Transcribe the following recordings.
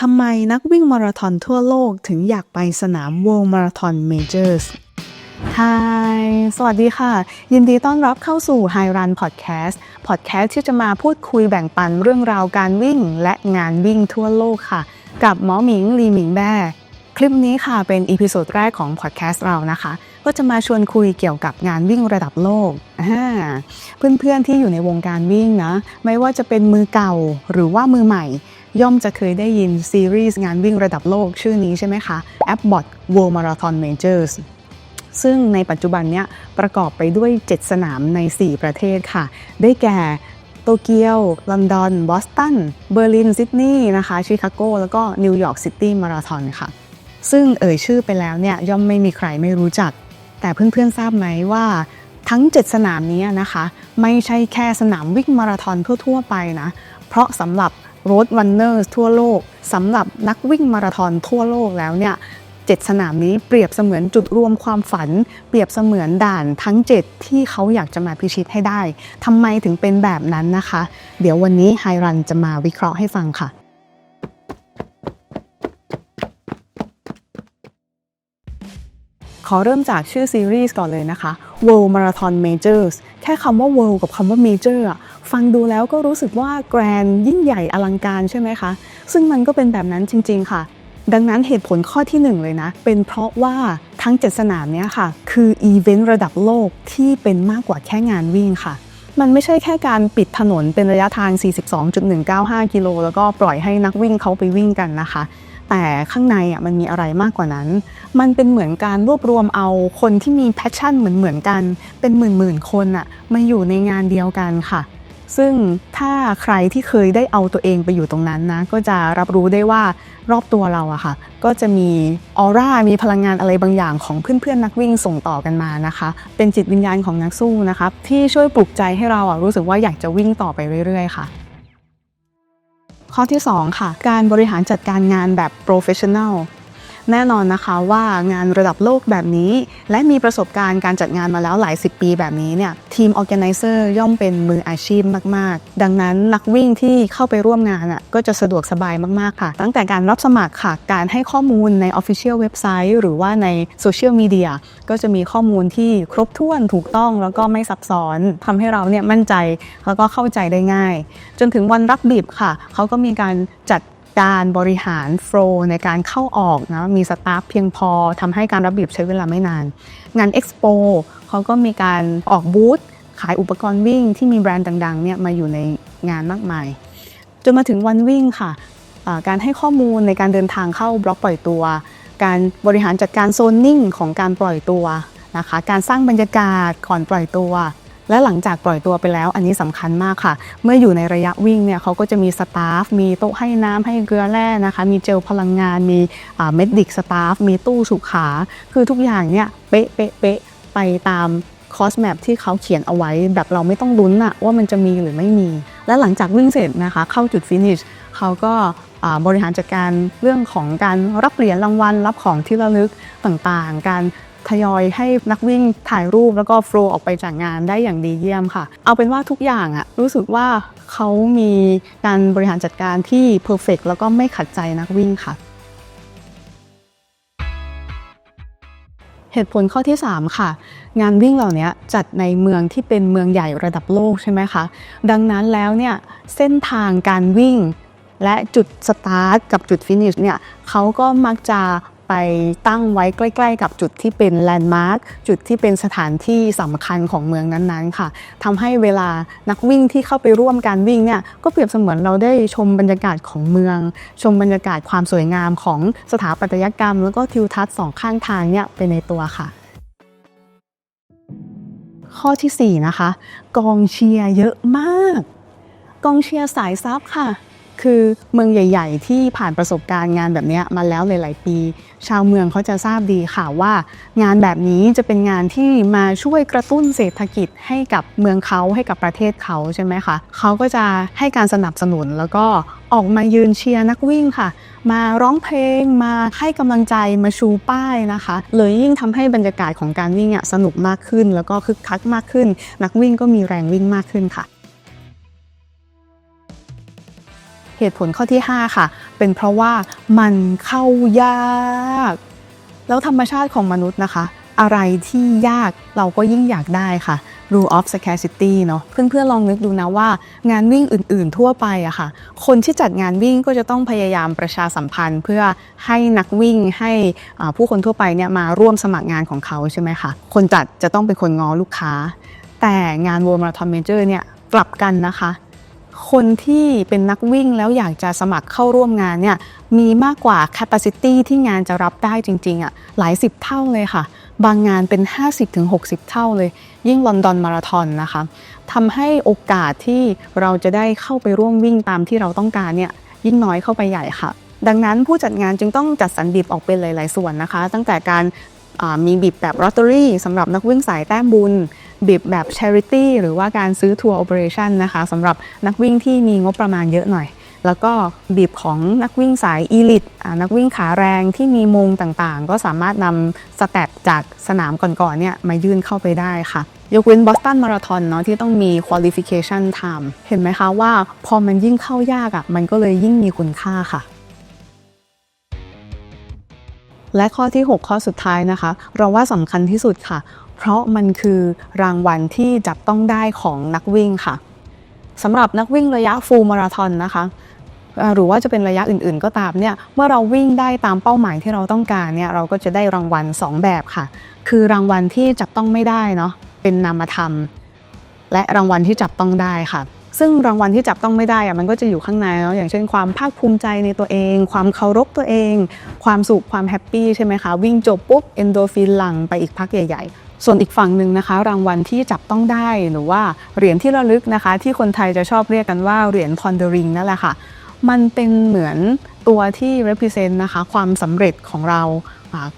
ทำไมนักวิ่งมาราธอนทั่วโลกถึงอยากไปสนาม World Marathon Majors ฮายสวัสดีค่ะ ยินดีต้อนรับเข้าสู่ High Run Podcast Podcast ที่จะมาพูดคุยแบ่งปันเรื่องราวการวิ่งและงานวิ่งทั่วโลกค่ะ กับหมอหมิงลีหมิงแบ้คลิปนี้ค่ะเป็นอีพิโซดแรกของพอดแคสต์เรานะคะ ก็จะมาชวนคุยเกี่ยวกับงานวิ่งระดับโลก เพื่อนๆที่อยู่ในวงการวิ่งนะ ไม่ว่าจะเป็นมือเก่าหรือว่ามือใหม่ ย่อมจะเคยได้ยินซีรีส์งานวิ่งระดับโลกชื่อนี้ใช่ไหมคะ Abbott World Marathon Majors ซึ่งในปัจจุบันเนี้ยประกอบไปด้วย 7 สนามใน 4 ประเทศค่ะ ได้แก่โตเกียว ลอนดอน บอสตัน เบอร์ลิน ซิดนีย์นะคะ ชิคาโก แล้วก็นิวยอร์กซิตี้มาราธอนค่ะ ซึ่งเอ่ยชื่อไปแล้วเนี่ยย่อมไม่มีใครไม่รู้จัก แต่เพื่อนๆทราบไหมว่าทั้ง 7 สนามนี้นะคะ ไม่ใช่แค่สนามวิ่งมาราธอนทั่ว ๆ ไปนะ เพราะสำหรับรถวันเนอร์ทั่วโลกสำหรับนักวิ่งมาราธอนทั่วโลกแล้วเนี่ยเจ็ดสนามนี้เปรียบเสมือนจุดรวมความฝัน เปรียบเสมือนด่านทั้ง 7 ที่เขาอยากจะมาพิชิตให้ได้ทำไมถึงเป็นแบบนั้นนะคะ เดี๋ยววันนี้ไฮรันจะมาวิเคราะห์ให้ฟังค่ะ ขอเริ่มจากชื่อซีรีส์ก่อนเลยนะคะ World Marathon Majors แค่คำว่า World กับคำว่า Major อะฟังดูแล้วก็รู้สึกว่าแกรนยิ่งใหญ่อลังการใช่ไหมคะ ซึ่งมันก็เป็นแบบนั้นจริง ๆ ค่ะ ดังนั้นเหตุผลข้อที่หนึ่งเลยนะ เป็นเพราะว่าทั้ง 7 สนามเนี้ยค่ะ คืออีเวนต์ระดับโลกที่เป็นมากกว่าแค่งานวิ่งค่ะมันไม่ใช่แค่การปิดถนนเป็นระยะทาง 42.195 กิโล แล้วก็ปล่อยให้นักวิ่งเขาไปวิ่งกันนะคะ แต่ข้างในอะมันมีอะไรมากกว่านั้น มันเป็นเหมือนการรวบรวมเอาคนที่มีแพชชั่นเหมือนเหมือนๆกัน เป็นหมื่นหมื่นๆคนอะมาอยู่ในงานเดียวกันค่ะ ซึ่งถ้าใครที่เคยได้เอาตัวเองไปอยู่ตรงนั้นนะ ก็จะรับรู้ได้ว่ารอบตัวเราอะค่ะ ก็จะมีออร่า มีพลังงานอะไรบางอย่างของเพื่อนๆนักวิ่งส่งต่อกันมานะคะ เป็นจิตวิญญาณของนักสู้นะคะที่ช่วยปลุกใจให้เราอะรู้สึกว่าอยากจะวิ่งต่อไปเรื่อยๆค่ะ ข้อที่ 2 ค่ะ การบริหารจัดการงานแบบ professional แน่นอนนะคะว่างานระดับโลกแบบนี้ และมีประสบการณ์การจัดงานมาแล้วหลายสิบปีแบบนี้เนี่ยทีม organizer ย่อมเป็นมืออาชีพมาก ๆ ดังนั้นนักวิ่งที่เข้าไปร่วมงานอะก็จะสะดวกสบายมาก ๆ ค่ะ ตั้งแต่การรับสมัครค่ะ การให้ข้อมูลใน official เว็บไซต์ หรือว่าในโซเชียลมีเดียก็จะมีข้อมูลที่ครบถ้วนถูกต้องแล้วก็ไม่ซับซ้อนทำให้เราเนี่ยมั่นใจแล้วก็เข้าใจได้ง่าย จนถึงวันรับบีบค่ะเขาก็มีการจัด การบริหารโฟล์ในการเข้าออกนะมีสตาฟเพียงพอทำให้การรับบีบใช้เวลาไม่นาน งานเอ็กซ์โปเขาก็มีการออกบูธขายอุปกรณ์วิ่งที่มีแบรนด์ดังๆเนี่ยมาอยู่ในงานมากมาย จนมาถึงวันวิ่งค่ะ การให้ข้อมูลในการเดินทางเข้าบล็อกปล่อยตัว การบริหารจัดการโซนนิ่งของการปล่อยตัวนะคะ การสร้างบรรยากาศก่อนปล่อยตัว และหลังจากปล่อยตัวไปแล้ว อันนี้สำคัญมากค่ะ เมื่ออยู่ในระยะวิ่งเนี่ยเขาก็จะมีสตาฟ มีโต๊ะให้น้ำให้เกลือแร่นะคะ มีเจลพลังงาน มีเมดิกสตาฟ มีตู้สุขา คือทุกอย่างเนี่ยเป๊ะเป๊ะเป๊ะไปตามคอสแมปที่เขาเขียนเอาไว้ แบบเราไม่ต้องลุ้นอะว่ามันจะมีหรือไม่มี และหลังจากวิ่งเสร็จนะคะ เข้าจุดฟินิชเขาก็บริหารจัดการเรื่องของการรับเหรียญรางวัลรับของที่ระลึกต่างๆ การ ทยอยให้นักวิ่งถ่ายรูปแล้วก็โฟล์ออกไปจากงานได้อย่างดีเยี่ยมค่ะ เอาเป็นว่าทุกอย่างอะรู้สึกว่าเขามีการบริหารจัดการที่เพอร์เฟกแล้วก็ไม่ขัดใจนักวิ่งค่ะเหตุผลข้อที่ 3 ค่ะ งานวิ่งเหล่านี้จัดในเมืองที่เป็นเมืองใหญ่ระดับโลกใช่ไหมคะ ดังนั้นแล้วเนี่ยเส้นทางการวิ่ง และจุดสตาร์ทกับจุดฟินิชเนี่ยเขาก็มักจะ ไปตั้งไว้ใกล้ ๆ กับจุดที่เป็นแลนด์มาร์คจุดที่เป็นสถานที่สำคัญของเมืองนั้นๆค่ะทำให้เวลานักวิ่งที่เข้าไปร่วมการวิ่งเนี่ยก็เปรียบเสมือนเราได้ชมบรรยากาศของเมือง ชมบรรยากาศความสวยงามของสถาปัตยกรรม แล้วก็ทิวทัศน์สองข้างทางเนี่ยไปในตัวค่ะข้อทีสี่4 นะคะ กองเชียร์เยอะมาก กองเชียร์สายซับค่ะ คือเมืองใหญ่ ๆ ที่ผ่านประสบการณ์งานแบบนี้มาแล้วหลาย ๆ ปี ชาวเมืองเขาจะทราบดีค่ะว่า งานแบบนี้จะเป็นงานที่มาช่วยกระตุ้นเศรษฐกิจให้กับเมืองเขาให้กับประเทศเขาใช่ไหมคะเขาก็จะให้การสนับสนุนแล้วก็ออกมายืนเชียร์นักวิ่งค่ะ มาร้องเพลงมาให้กำลังใจมาชูป้ายนะคะเลยยิ่งทำให้บรรยากาศของการวิ่งสนุกมากขึ้น แล้วก็คึกคักมากขึ้น นักวิ่งก็มีแรงวิ่งมากขึ้นค่ะ เหตุผลข้อที่ 5 ค่ะ เป็นเพราะว่ามันเข้ายาก แล้วธรรมชาติของมนุษย์นะคะ อะไรที่ยากเราก็ยิ่งอยากได้ค่ะ rule of scarcity เนาะเพื่อนๆลองนึกดูนะว่า งานวิ่งอื่นๆทั่วไปอะค่ะ คนที่จัดงานวิ่งก็จะต้องพยายามประชาสัมพันธ์ เพื่อให้นักวิ่งให้ผู้คนทั่วไปเนี่ยมาร่วมสมัครงานของเขาใช่ไหมคะคนจัดจะต้องเป็นคนง้อลูกค้า แต่งาน World Marathon Major เนี่ยกลับกันนะคะ คนที่เป็นนักวิ่งแล้วอยากจะสมัครเข้าร่วมงานเนี่ยมีมากกว่า capacity ที่งานจะรับได้จริงๆอะหลายสิบเท่าเลยค่ะ บางงานเป็น 50-60 เท่าเลย ยิ่งลอนดอนมาราธอนนะคะทำให้โอกาสที่เราจะได้เข้าไปร่วมวิ่งตามที่เราต้องการเนี่ยยิ่งน้อยเข้าไปใหญ่ค่ะดังนั้นผู้จัดงานจึงต้องจัดสรรบิบออกเป็นหลาย ๆ ส่วนนะคะ ตั้งแต่การ มีบิบแบบลอตเตอรี่สำหรับนักวิ่งสายแต้มบุญบิบแบบ charity หรือว่าการซื้อทัวร์ operation นนะคะสำหรับนักวิ่งที่มีงบประมาณเยอะหน่อย แล้วก็บีบของนักวิ่งสายอีลิตนักวิ่งขาแรงที่มีมงต่างๆ ก็สามารถนำสแตทจากสนามก่อนๆเนี่ยมายื่นเข้าไปได้ค่ะยกเว้นบอสตันมาราธอนเนาะที่ต้องมี qualification time เห็นไหมคะว่าพอมันยิ่งเข้ายากอะ่ะมันก็เลยยิ่งมีคุณค่าค่ะ และข้อที่ 6 ข้อสุดท้ายนะคะ เราว่าสำคัญที่สุดค่ะ เพราะมันคือรางวัลที่จับต้องได้ของนักวิ่งค่ะสำหรับนักวิ่งระยะฟูลมาราธอนนะคะหรือว่าจะเป็นระยะอื่นๆ ก็ตามเนี่ย เมื่อเราวิ่งได้ตามเป้าหมายที่เราต้องการเนี่ย เราก็จะได้รางวัล 2 แบบค่ะ คือรางวัลที่จับต้องไม่ได้เนาะ เป็นนามธรรม และรางวัลที่จับต้องได้ค่ะ ซึ่งรางวัลที่จับต้องไม่ได้อะมันก็จะอยู่ข้างในเนาะอย่างเช่นความภาคภูมิใจในตัวเอง ความเคารพตัวเอง ความสุขความแฮปปี้ใช่ไหมคะวิ่งจบปุ๊บเอนโดฟินหลั่งไปอีกพักใหญ่ ๆส่วนอีกฝั่งหนึ่งนะคะ รางวัลที่จับต้องได้หรือว่าเหรียญที่ระลึกนะคะ ที่คนไทยจะชอบเรียกกันว่าเหรียญ pondering นั่นแหละค่ะ มันเป็นเหมือนตัวที่ represent นะคะ ความสำเร็จของเรา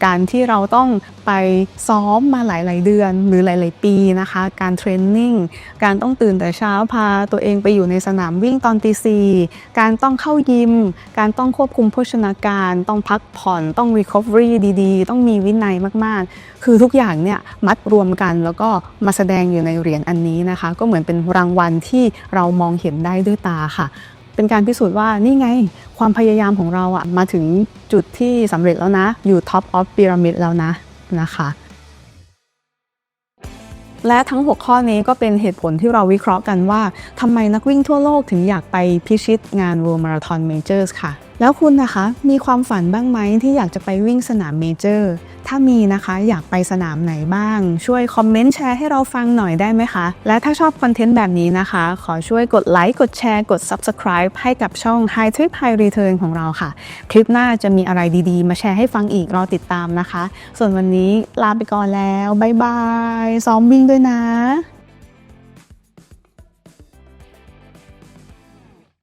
การที่เราต้องไปซ้อมมาหลาย ๆ เดือนหรือหลาย ๆ ปีนะคะ การเทรนนิ่ง การต้องตื่นแต่เช้าพาตัวเองไปอยู่ในสนามวิ่งตอนตีสี่การต้องเข้ายิม การต้องควบคุมโภชนาการ ต้องพักผ่อน ต้อง recovery ดีๆ ต้องมีวินัยมาก ๆ คือทุกอย่างเนี่ยมัดรวมกันแล้วก็มาแสดงอยู่ในเหรียญอันนี้นะคะ ก็เหมือนเป็นรางวัลที่เรามองเห็นได้ด้วยตาค่ะ เป็นการพิสูจน์ว่านี่ไงความพยายามของเราอะมาถึงจุดที่สำเร็จแล้วนะ อยู่ top of pyramid แล้วนะนะคะและทั้ง 6 ข้อนี้ก็เป็นเหตุผลที่เราวิเคราะห์กันว่าทำไมนักวิ่งทั่วโลกถึงอยากไปพิชิตงาน World Marathon Majors ค่ะ แล้วคุณนะคะ มีความฝันบ้างไหมที่อยากจะไปวิ่งสนามเมเจอร์ ถ้ามีนะคะอยากไปสนามไหนบ้าง ช่วยคอมเมนต์แชร์ให้เราฟังหน่อยได้ไหมคะ และถ้าชอบคอนเทนต์แบบนี้นะคะ ขอช่วยกดไลค์กดแชร์กด Subscribe ให้กับช่อง High Trip High Return ของเราค่ะ คลิปหน้าจะมีอะไรดีๆ มาแชร์ให้ฟังอีกรอติดตามนะคะ ส่วนวันนี้ลาไปก่อนแล้ว บ๊ายบายซ้อมวิ่งด้วยนะ